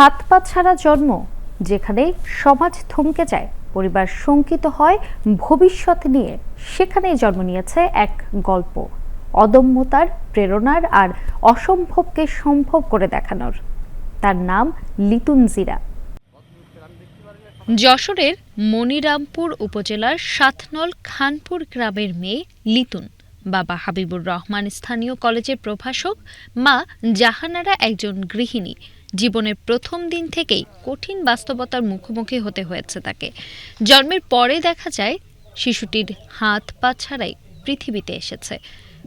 হাত পা ছাড়া জন্ম, যেখানে সমাজ থমকে যায়, পরিবার শঙ্কিত হয়, ভবিষ্যৎ নিয়ে। সেখানেই জন্ম নিয়েছে এক গল্প, অদম্যতার প্রেরণার আর অসম্ভবকে সম্ভব করে দেখানোর। তার নাম লিতুন জিরা। যশোরের মনিরামপুর উপজেলার সাতনল খানপুর গ্রামের মেয়ে লিতুন বাবা হাবিবুর রহমান স্থানীয় কলেজের প্রভাষক, মা জাহানারা একজন গৃহিণী। জীবনের প্রথম দিন থেকেই কঠিন বাস্তবতার মুখোমুখি হতে হয়েছে তাকে। জন্মের পরে দেখা যায়, শিশুটির হাত পা ছাড়াই পৃথিবীতে এসেছে।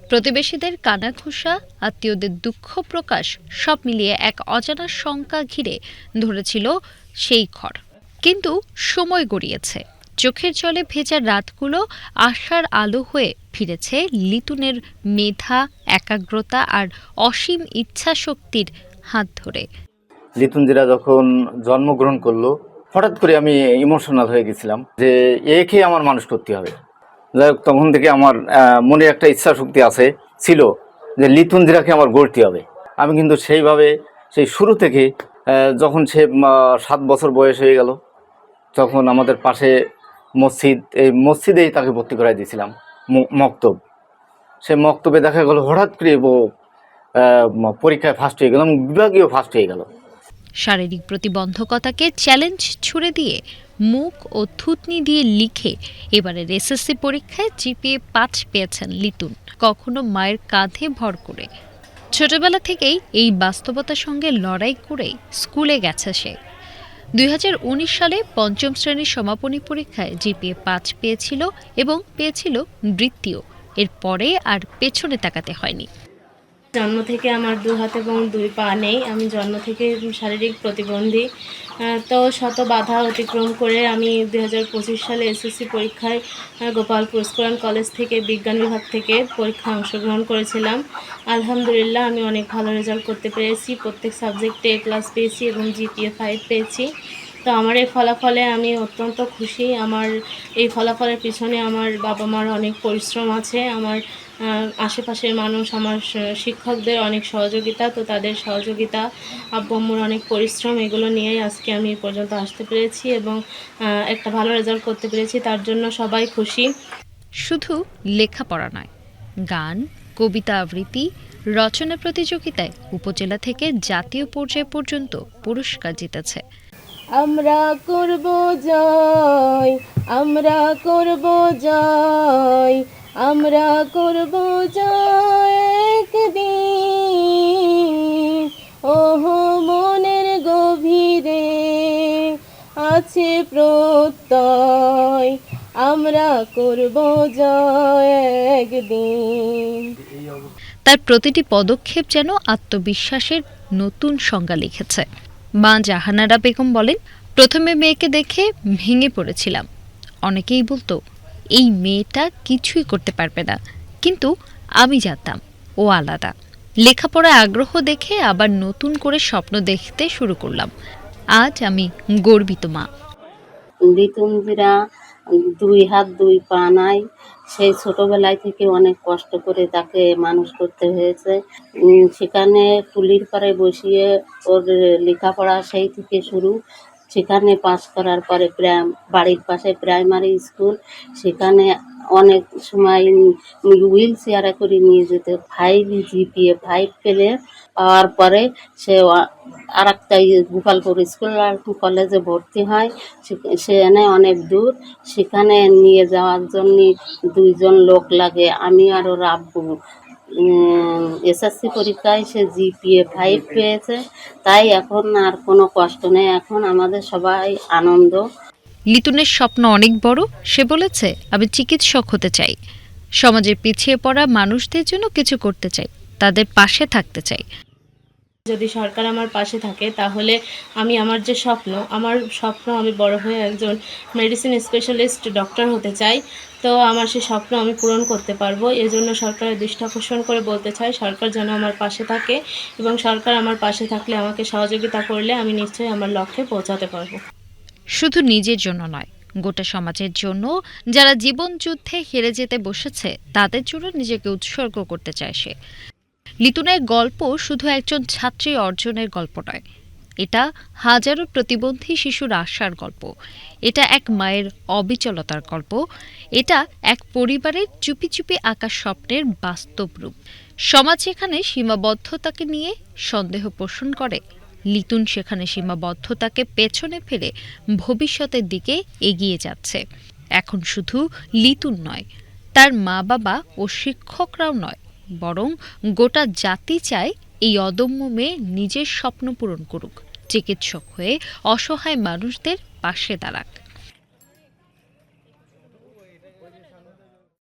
প্রতিবেশীদের কানাঘুষা, আত্মীয়দের দুঃখ প্রকাশ সব মিলিয়ে এক অজানা শঙ্কা ঘিরে ধরেছিল সেই ঘর। কিন্তু সময় গড়িয়েছে। চোখের জলে ভেজা রাতগুলো আশার আলো হয়ে ফিরেছে লিটুনের মেধা, একাগ্রতা আর অসীম ইচ্ছা শক্তির হাত ধরে। লিতুনজিরা যখন জন্মগ্রহণ করল, হঠাৎ করে আমি ইমোশনাল হয়ে গেছিলাম যে একে আমার মানুষ করতে হবে। যাই হোক, তখন থেকে আমার মনে একটা ইচ্ছা শক্তি আছে, ছিল যে লিতুনজিরাকে আমার গড়তে হবে। আমি কিন্তু সেইভাবে, সেই শুরু থেকে যখন সে সাত বছর বয়স হয়ে গেল, তখন আমাদের পাশে মসজিদ, এই মসজিদেই তাকে ভর্তি করাই দিয়েছিলাম মক্তব। সে মক্তবে দেখা গেল, হঠাৎ করে পরীক্ষায় ফার্স্ট হয়ে গেল এবং বিভাগীয় ফার্স্ট হয়ে গেল। শারীরিক প্রতিবন্ধকতাকে চ্যালেঞ্জ ছুড়ে দিয়ে, মুখ ও থুতনি দিয়ে লিখে এবারের এসএসসি পরীক্ষায় জিপিএ পাঁচ পেয়েছেন লিতুন কখনো মায়ের কাঁধে ভর করে। ছোটবেলা থেকেই এই বাস্তবতার সঙ্গে লড়াই করেই স্কুলে গেছে সে। দুই হাজার উনিশ সালে পঞ্চম শ্রেণির সমাপনী পরীক্ষায় জিপিএ পাঁচ পেয়েছিল এবং পেয়েছিল বৃত্তিও এরপরে আর পেছনে তাকাতে হয়নি। জন্ম থেকে আমার দু হাত এবং দুই পা নেই। আমি জন্ম থেকে শারীরিক প্রতিবন্ধী। তো শত বাধা অতিক্রম করে আমি দু হাজার পঁচিশ সালে এসএসসি পরীক্ষায় গোপালপুর স্কুল কলেজ থেকে বিজ্ঞান বিভাগ থেকে পরীক্ষা অংশগ্রহণ করেছিলাম। আলহামদুলিল্লাহ, আমি অনেক ভালো রেজাল্ট করতে পেরেছি। প্রত্যেক সাবজেক্টে এ প্লাস পেয়েছি এবং জিপিএ ফাইভ পেয়েছি। তো আমার এই ফলাফলে আমি অত্যন্ত খুশি। আমার এই ফলাফলের পিছনে আমার বাবা মার অনেক পরিশ্রম আছে। আমার আশেপাশের মানুষ আমার শিক্ষকদের অনেক সহযোগিতা তো তাদের সহযোগিতা আব্বু আম্মুর অনেক পরিশ্রম এগুলো নিয়েই আজকে আমি পর্যন্ত আসতে পেরেছি এবং একটা ভালো রেজাল্ট করতে পেরেছি তার জন্য সবাই খুশি। শুধু লেখাপড়া নয় গান কবিতা আবৃত্তি রচনা প্রতিযোগিতায় উপজেলা থেকে জাতীয় পর্যায় পর্যন্ত পুরস্কার জিতেছে। আমরা করব জয় আমরা করব জয় আমরা করব একদিন। ওহো, মনের গভীরে আছে প্রত্যয়। আমরা করব একদিন। তার প্রতিটি পদক্ষেপ যেন আত্মবিশ্বাসের নতুন সংজ্ঞা লিখেছে। মা জাহানারা বেগম বলেন, প্রথমে মেয়েকে দেখে ভেঙে পড়েছিলাম। অনেকেই বলতো এই মেয়েটা কিছুই করতে পারবে না। কিন্তু আমি জানতাম ও আলাদা। লেখাপড়ায় আগ্রহ দেখে আবার নতুন করে স্বপ্ন দেখতে শুরু করলাম। আজ আমি গর্বিত মা। লিতুনজিরা দুই হাত দুই পা নাই। সেই ছোটবেলায় থেকে অনেক কষ্ট করে তাকে মানুষ করতে হয়েছে। সেখানে পুলির পাড়ে বসিয়ে ওর লেখাপড়া সেই থেকে শুরু। সেখানে পাশ করার পরে বাড়ির পাশে প্রাইমারি স্কুল সেখানে অনেক সময় হুইল চেয়ারে করে নিয়ে যেতে ফাইভ জিপিএ ফাইভ পেলে পাওয়ার পরে সে আর একটা গোপালপুর স্কুল আর কলেজে ভর্তি হয়। সে- সেখানে অনেক দূর, সেখানে নিয়ে যাওয়ার জন্য দুইজন লোক লাগে, আমি আর ওর এসএসসি পরীক্ষায় সে জিপিএ ফাইভ পেয়েছে। তাই এখন আর কোনো কষ্ট নেই। এখন আমাদের সবাই আনন্দ। লিতুনের স্বপ্ন অনেক বড়, সে বলেছে, আমি চিকিৎসক হতে চাই। সমাজের পিছিয়ে পড়া মানুষদের জন্য কিছু করতে চাই, তাদের পাশে থাকতে চাই। যদি সরকার আমার পাশে থাকে, তাহলে আমি আমার যে স্বপ্ন, আমার স্বপ্ন আমি বড় হয়ে একজন মেডিসিন স্পেশালিস্ট ডক্টর হতে চাই, তো আমার সেই স্বপ্ন আমি পূরণ করতে পারব। এজন্য সরকারের দৃষ্টি আকর্ষণ করে বলতে চাই, সরকার যেন আমার পাশে থাকে এবং সরকার আমার পাশে থাকলে আমাকে সহযোগিতা করলে আমি নিশ্চয়ই আমার লক্ষ্যে পৌঁছাতে পারব। শুধু নিজের জন্য নয়, গোটা সমাজের জন্য যারা জীবন যুদ্ধে হেরে যেতে বসেছে, তাদের জন্য নিজেকে উৎসর্গ করতে চায় সে। লিটুনের গল্প শুধু একজন ছাত্রী অর্জনের গল্প নয়, এটা হাজারো প্রতিবন্ধী শিশুর আশার গল্প। এটা এক মায়ের অবিচলতার গল্প। এটা এক পরিবারের চুপি চুপি আঁকা স্বপ্নের বাস্তব রূপ। সমাজ যেখানে সীমাবদ্ধতাকে নিয়ে সন্দেহ পোষণ করে। লিতুন সেখানে সীমাবদ্ধতাকে পেছনে ফেলে ভবিষ্যতের দিকে এগিয়ে যাচ্ছে। এখন শুধু লিতুন নয়, তার মা বাবা ও শিক্ষকরাও নয় বরং গোটা জাতি চায় এই অদম্য মেয়ে নিজের স্বপ্ন পূরণ করুক। চিকিৎসক হয়ে অসহায় মানুষদের পাশে দাঁড়াক।